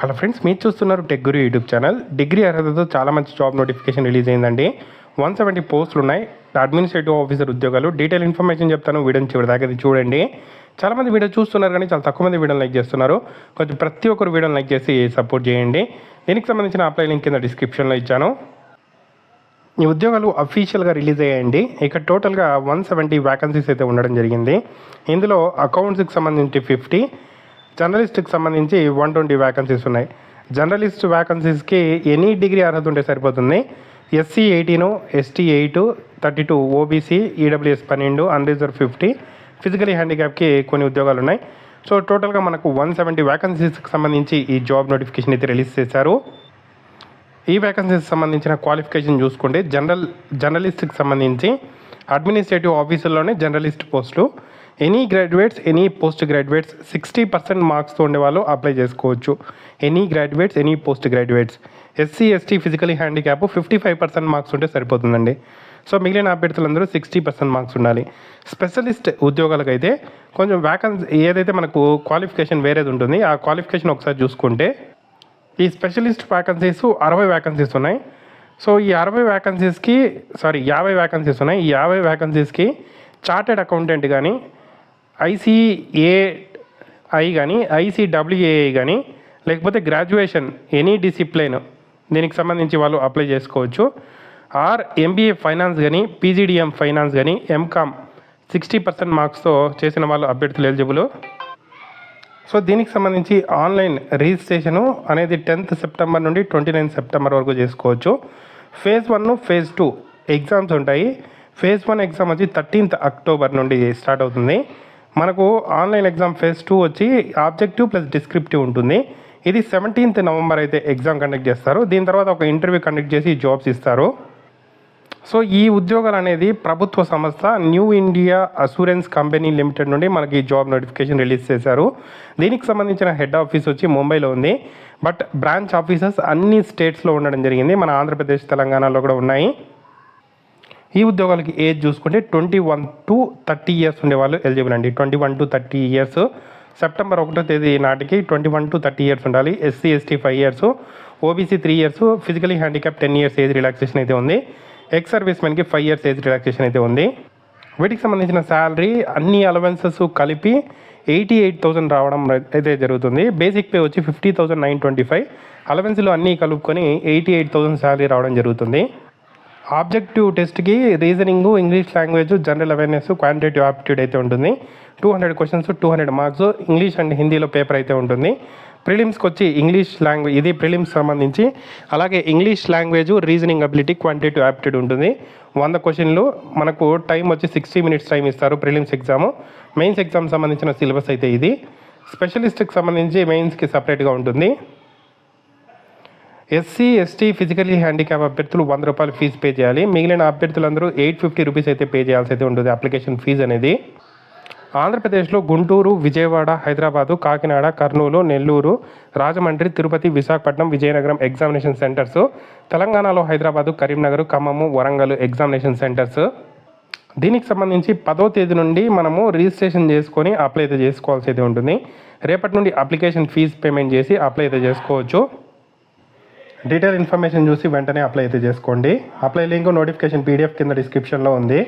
Hello friends మీరు చూస్తున్నారు tech guru YouTube channel. Degree అర్హతతో చాలా మంచి జాబ్ నోటిఫికేషన్ రిలీజ్ అయిందండి. వన్ సెవెంటీ పోస్టులు ఉన్నాయి. అడ్మినిస్ట్రేటివ్ ఆఫీసర్ ఉద్యోగాలు. డీటెయిల్ ఇన్ఫర్మేషన్ చెప్తాను. వీడియోని చివరి దాకా చూడండి. చాలా మంది వీడియో చూస్తున్నారు కానీ చాలా తక్కువ మంది వీడియోని లైక్ చేస్తున్నారు. కొంచెం ప్రతి ఒక్కరు వీడియోని లైక్ చేసి సపోర్ట్ చేయండి. దీనికి సంబంధించిన అప్లై లింక్ కింద డిస్క్రిప్షన్లో ఇచ్చాను. ఈ ఉద్యోగాలు అఫీషియల్గా రిలీజ్ అయ్యాయండి. ఇక టోటల్గా వన్ సెవెంటీ వ్యాకన్సీస్ అయితే ఉండడం జరిగింది. ఇందులో అకౌంట్స్కి సంబంధించి ఫిఫ్టీ జర్నలిస్ట్కి సంబంధించి వన్ ట్వంటీ వ్యాకన్సీస్ ఉన్నాయి. జర్నలిస్ట్ వ్యాకన్సీస్కి ఎనీ డిగ్రీ అర్హత ఉంటే సరిపోతుంది. SC eighteen ST eight thirty two OBC EWS పన్నెండు అన్రిజర్వ్ ఫిఫ్టీ ఫిజికలీ హ్యాండిక్యాప్కి కొన్ని ఉద్యోగాలు ఉన్నాయి. సో టోటల్గా మనకు వన్ సెవెంటీ వ్యాకన్సీస్కి సంబంధించి ఈ జాబ్ నోటిఫికేషన్ అయితే రిలీజ్ చేశారు. ఈ వ్యాకన్సీస్ సంబంధించిన క్వాలిఫికేషన్ చూసుకుంటే జనరల్ జర్నలిస్ట్కి సంబంధించి అడ్మినిస్ట్రేటివ్ ఆఫీసుల్లోనే జర్నలిస్ట్ పోస్టులు any graduates any post graduates sixty percent మార్క్స్తో ఉండేవాళ్ళు అప్లై చేసుకోవచ్చు. Any graduates any post graduates SC ST physically handicap fifty five percent marks ఉంటే సరిపోతుందండి. సో మిగిలిన అభ్యర్థులందరూ సిక్స్టీ పర్సెంట్ మార్క్స్ ఉండాలి. స్పెషలిస్ట్ ఉద్యోగాలకైతే కొంచెం వ్యాకన్సీ ఏదైతే మనకు క్వాలిఫికేషన్ వేరేది ఉంటుంది ఆ క్వాలిఫికేషన్ ఒకసారి చూసుకుంటే ఈ స్పెషలిస్ట్ వ్యాకన్సీస్ అరవై వ్యాకన్సీస్ ఉన్నాయి. సో ఈ అరవై వ్యాకన్సీస్కి సారీ యాభై వ్యాకన్సీస్ ఉన్నాయి. ఈ యాభై వ్యాకన్సీస్కి చార్టెడ్ అకౌంటెంట్ కానీ ఐసీఏఐ కానీ ఐసీడబ్ల్యూఏఐ కానీ లేకపోతే గ్రాడ్యుయేషన్ ఎనీ డిసిప్లైన్ దీనికి సంబంధించి వాళ్ళు అప్లై చేసుకోవచ్చు. ఆర్ ఎంబీఏ ఫైనాన్స్ కానీ పీజీడిఎం ఫైనాన్స్ కానీ ఎంకామ్ సిక్స్టీ పర్సెంట్ మార్క్స్తో చేసిన వాళ్ళు అభ్యర్థులు ఎలిజిబుల్. సో దీనికి సంబంధించి ఆన్లైన్ రిజిస్ట్రేషను అనేది టెన్త్ సెప్టెంబర్ నుండి ట్వంటీ నైన్ సెప్టెంబర్ వరకు చేసుకోవచ్చు. Phase one phase two exams ఉంటాయి. ఫేజ్ వన్ ఎగ్జామ్ వచ్చి థర్టీన్త్ అక్టోబర్ నుండి స్టార్ట్ అవుతుంది. మనకు ఆన్లైన్ ఎగ్జామ్ ఫేజ్ టూ వచ్చి ఆబ్జెక్టివ్ ప్లస్ డిస్క్రిప్టివ్ ఉంటుంది. ఇది సెవెంటీన్త్ నవంబర్ అయితే ఎగ్జామ్ కండక్ట్ చేస్తారు. దీని తర్వాత ఒక ఇంటర్వ్యూ కండక్ట్ చేసి జాబ్స్ ఇస్తారు. సో ఈ ఉద్యోగాలు అనేది ప్రభుత్వ సంస్థ New India Assurance Company Limited నుండి మనకి జాబ్ నోటిఫికేషన్ రిలీజ్ చేశారు. దీనికి సంబంధించిన హెడ్ ఆఫీస్ వచ్చి ముంబైలో ఉంది. బట్ బ్రాంచ్ ఆఫీసెస్ అన్ని స్టేట్స్లో ఉండడం జరిగింది. మన ఆంధ్రప్రదేశ్ తెలంగాణలో కూడా ఉన్నాయి. ఈ ఉద్యోగాలకి ఏజ్ చూసుకుంటే twenty one to thirty years ఉండేవాళ్ళు ఎలిజిబుల్ అండి. Twenty one to thirty years. September ఒకటో తేదీ నాటికి twenty one to thirty years ఉండాలి. SC ST five years. OBC three years. Physically handicap ten years age relaxation అయితే ఉంది. Ex service మెన్కి five years age relaxation అయితే ఉంది. వీటికి సంబంధించిన శాలరీ అన్ని అలవెన్సెస్ కలిపి ఎయిటీ ఎయిట్ థౌసండ్ రావడం అయితే జరుగుతుంది. బేసిక్ పే వచ్చి fifty thousand nine twenty five. అలవెన్స్లో అన్నీ కలుపుకొని ఎయిటీ ఎయిట్ థౌసండ్ శాలరీ రావడం జరుగుతుంది. ఆబ్జెక్టివ్ టెస్ట్కి reasoning English language general awareness quantitative aptitude అయితే ఉంటుంది. Two hundred questions two hundred marks English and హిందీలో పేపర్ అయితే ఉంటుంది. ప్రిలిమ్స్కి వచ్చి ఇంగ్లీష్ లాంగ్వేజ్ ఇది ప్రిలిమ్స్ సంబంధించి అలాగే English language reasoning ability quantitative aptitude ఉంటుంది. వంద క్వశ్చన్లు మనకు టైం వచ్చి సిక్స్టీ మినిట్స్ టైం ఇస్తారు ప్రిలిమ్స్ ఎగ్జామ్. మెయిన్స్ ఎగ్జామ్ సంబంధించిన సిలబస్ అయితే ఇది. స్పెషలిస్ట్కి సంబంధించి మెయిన్స్కి సపరేట్గా ఉంటుంది. ఎస్సీ ఎస్టీ ఫిజికలీ హ్యాండిక్యాప్ అభ్యర్థులు వంద రూపాయలు ఫీజు పే చేయాలి. మిగిలిన అభ్యర్థులందరూ ఎయిట్ ఫిఫ్టీ రూపీస్ అయితే పే చేయాల్సి అయితే ఉంటుంది అప్లికేషన్ ఫీజు అనేది. ఆంధ్రప్రదేశ్లో గుంటూరు విజయవాడ హైదరాబాదు కాకినాడ కర్నూలు నెల్లూరు రాజమండ్రి తిరుపతి విశాఖపట్నం విజయనగరం ఎగ్జామినేషన్ సెంటర్స్ తెలంగాణలో హైదరాబాదు కరీంనగర్ ఖమ్మము వరంగల్ ఎగ్జామినేషన్ సెంటర్స్. దీనికి సంబంధించి పదో తేదీ నుండి మనము రిజిస్ట్రేషన్ చేసుకొని అప్లై అయితే చేసుకోవాల్సి అయితే ఉంటుంది. రేపటి నుండి అప్లికేషన్ ఫీజు పేమెంట్ చేసి అప్లై అయితే చేసుకోవచ్చు. డీటెయిల్ ఇన్ఫర్మేషన్ చూసి వెంటనే అప్లై అయితే చేసుకోండి. అప్లై లింక్ నోటిఫికేషన్ పీడిఎఫ్ కింద డిస్క్రిప్షన్లో ఉంది.